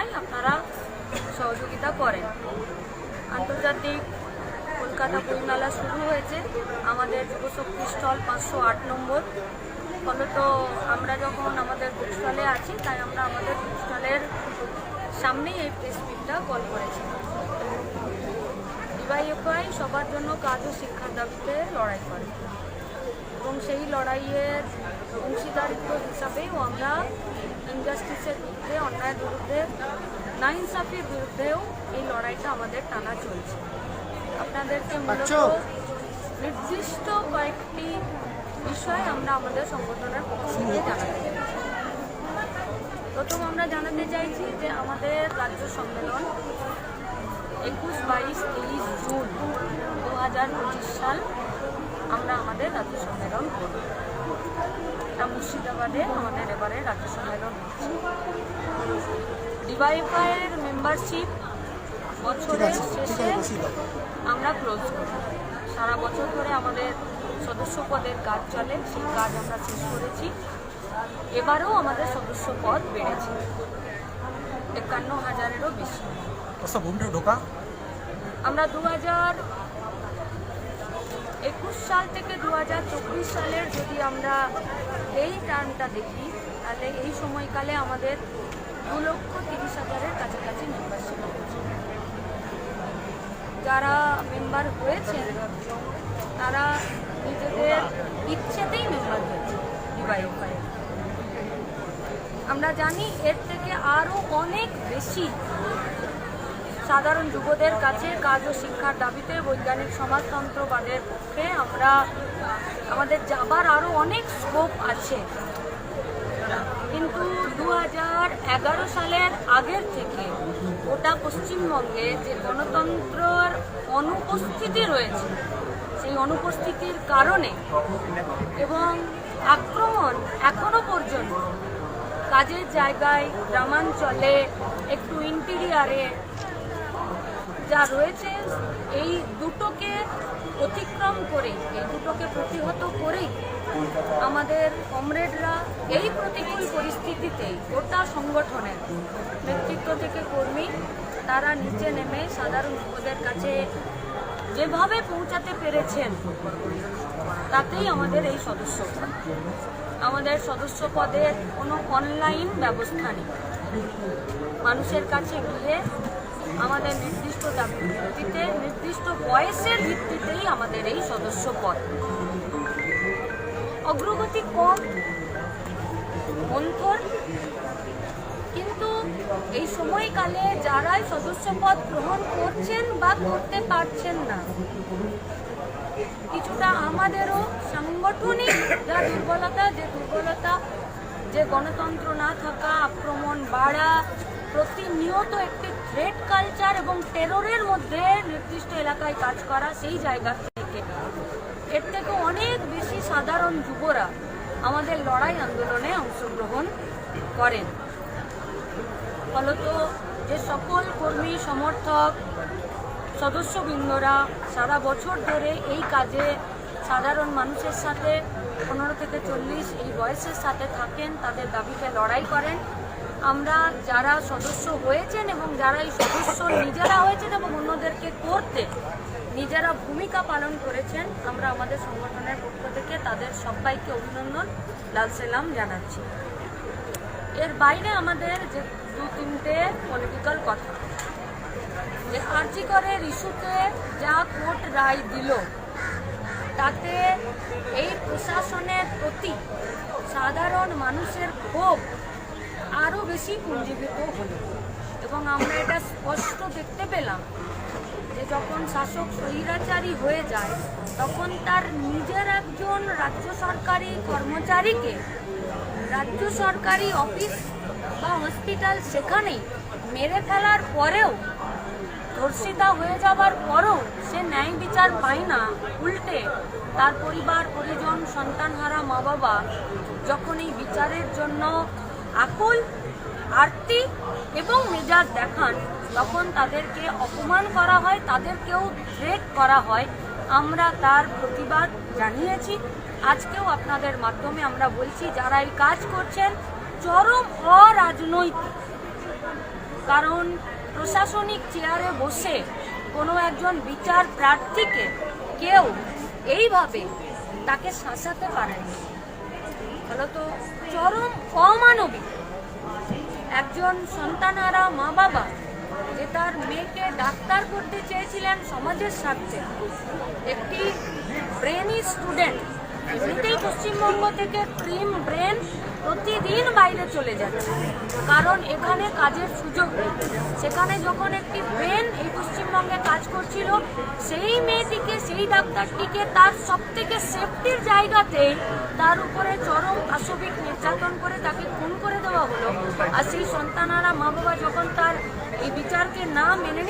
সময় আপনারা সহযোগিতা করেন। আন্তর্জাতিক কলকাতা বইমেলা শুরু হয়েছে। আমাদের যুবশক্তি স্টল পাঁচশো আট নম্বর। ফলত আমরা যখন আমাদের বুক স্টলে আছি, তাই আমরা আমাদের বুক স্টলের সামনেই এই প্রেস মিটটা কল করেছি। ডিওয়াইএফআই সবার জন্য কাজ ও শিক্ষার দাবিতে লড়াই করে। এবং সেই লড়াইয়ের অংশীদারিত্ব হিসাবেও আমরা ইনজাস্টিসের বিরুদ্ধে অন্যায়ের বিরুদ্ধে নাইনসাফির বিরুদ্ধেও এই লড়াইটা আমাদের টানা চলছে। আপনাদেরকে মূলত নির্দিষ্ট কয়েকটি বিষয় আমরা আমাদের সংগঠনের পক্ষ থেকে জানাতে চাইছি প্রথম আমরা জানাতে চাইছি যে আমাদের রাজ্য সম্মেলন একুশ বাইশ তেইশ জুন দু হাজার পঁচিশ সাল আমরা আমাদের রাজ্য সম্মেলন করি এটা মুর্শিদাবাদে আমাদের এবারে রাজ্য সম্মেলন হচ্ছে। ডিওয়াইফাইয়ের মেম্বারশিপ বছরের শেষে আমরা ক্লোজ করি সারা বছর ধরে আমাদের সদস্য পদের কাজ চলে সেই কাজ আমরা শেষ করেছি। এবারেও আমাদের সদস্য পদ বেড়েছে। একান্ন হাজারেরও বেশি। ঢোকা। আমরা দু হাজার একুশ সাল থেকে দু হাজার চব্বিশ সালের যদি আমরা এই টার্মটা দেখি, তাহলে এই সময়কালে আমাদের দু লক্ষ তিরিশ হাজারের কাছাকাছি মেম্বারশিপ যারা মেম্বার হয়েছেন, তারা নিজেদের ইচ্ছেতেই মেম্বার হয়েছে ডিওয়াইএফআই আমরা জানি এর থেকে আরও অনেক বেশি সাধারণ যুবদের কাছে কাজ ও শিক্ষার দাবিতে বৈজ্ঞানিক সমাজতন্ত্রবাদের পক্ষে আমরা, আমাদের যাবার আরও অনেক স্কোপ আছে। কিন্তু দু এগারো সালের আগের থেকে গোটা পশ্চিমবঙ্গে যে গণতন্ত্রের অনুপস্থিতি রয়েছে, সেই অনুপস্থিতির কারণে এবং আক্রমণ এখনও পর্যন্ত কাজের জায়গায়, গ্রামাঞ্চলে, একটু ইন্টিরিয়ারে যা রয়েছে, এই দুটোকে অতিক্রম করে, এই দুটোকে প্রতিহত করেই আমাদের কমরেডরা এই প্রতিকূল পরিস্থিতিতে গোটা সংগঠনের নেতৃত্ব থেকে কর্মী, তারা নিচে নেমে সাধারণ লোকদের কাছে যেভাবে পৌঁছাতে পেরেছেন, তাতেই আমাদের এই সদস্য। আমাদের সদস্য পদের কোনো অনলাইন ব্যবস্থা নেই। মানুষের কাছে গিয়ে আমাদের নির্দিষ্ট দাবির ভিত্তিতে নির্দিষ্ট বয়সের ভিত্তিতেই আমাদের এই সদস্য পদ। অগ্রগতি কম মন্থর কিন্তু এই সময়কালে যারাই সদস্য পদ গ্রহণ করছেন বা করতে পারছেন না, কিছুটা আমাদেরও সাংগঠনিক যা দুর্বলতা, যে দুর্বলতা, যে গণতন্ত্র না থাকা, আক্রমণ বাড়া প্রতিনিয়ত একটি থ্রেড কালচার এবং টেরোরের মধ্যে নির্দিষ্ট এলাকায় কাজ করা সেই জায়গা থেকে। এর থেকে অনেক বেশি সাধারণ যুবরা আমাদের লড়াই আন্দোলনে অংশগ্রহণ করেন। ফলত যে সকল কর্মী, সমর্থক, সদস্যবৃন্দরা সারা বছর ধরে এই কাজে সাধারণ মানুষের সাথে, পনেরো থেকে চল্লিশ এই বয়সের সাথে থাকেন, তাদের দাবিতে লড়াই করেন। আমরা যারা সদস্য হয়েছেন এবং যারা এই সদস্য নিজেরা হয়েছেন এবং অন্যদেরকে করতে নিজেরা ভূমিকা পালন করেছেন, আমরা আমাদের সংগঠনের পক্ষ থেকে তাদের সবাইকে অভিনন্দন, লাল সেলাম জানাচ্ছি। এর বাইরে আমাদের যে দু তিনটে পলিটিক্যাল কথা। যে আর্জিকরের ইস্যুতে যা কোর্ট রায় দিল, তাতে এই প্রশাসনের প্রতি সাধারণ মানুষের ক্ষোভ আরও বেশি পুঞ্জীভূত হলো। এবং আমরা এটা স্পষ্ট দেখতে পেলাম যে যখন শাসক স্বৈরাচারী হয়ে যায়, তখন তার নিজের একজন রাজ্য সরকারি কর্মচারীকে রাজ্য সরকারি অফিস বা হসপিটাল সেখানেই মেরে ফেলার পরেও ধর্ষিতা হয়ে যাবার পরও সে ন্যায় বিচার পায় না। উল্টে তার পরিবার, পরিজন, সন্তানহারা মা বাবা যখন এই বিচারের জন্য আকুল, আরতি এবং মেজাজ দেখান। তখন তাদেরকে অপমান করা হয়, তাদেরকেও থ্রেট করা হয়। আমরা তার প্রতিবাদ জানিয়েছি। আজকেও আপনাদের মাধ্যমে আমরা বলছি, যারা এই কাজ করছেন, চরম অরাজনৈতিক। কারণ প্রশাসনিক চেয়ারে বসে কোনো একজন বিচার প্রার্থীকে কেউ এইভাবে তাকে শাসাতে পারেনি ফলত চরম অমানবিক। একজন সন্তানারা মা বাবা যে তার মেয়েকে ডাক্তার করতে চেয়েছিলেন সমাজের স্বার্থে। একটি ব্রেনি স্টুডেন্ট, এমনিতেই পশ্চিমবঙ্গ থেকে ক্রিম ব্রেন প্রতিদিন বাইরে চলে যাচ্ছে। কারণ এখানে কাজের সুযোগ নেই। সেখানে যখন একটি ব্রেন এই পশ্চিমবঙ্গে কাজ করছিল, সেই মেয়েটিকে, সেই ডাক্তারটিকে তার সব থেকে সেফটির জায়গাতেই তার উপরে চরম আসবিক নির্যাতন করে তাকে খুন করে দেওয়া হলো। আর সেই সন্তানারা মা বাবা যখন তার এই বিচারকে না মেনে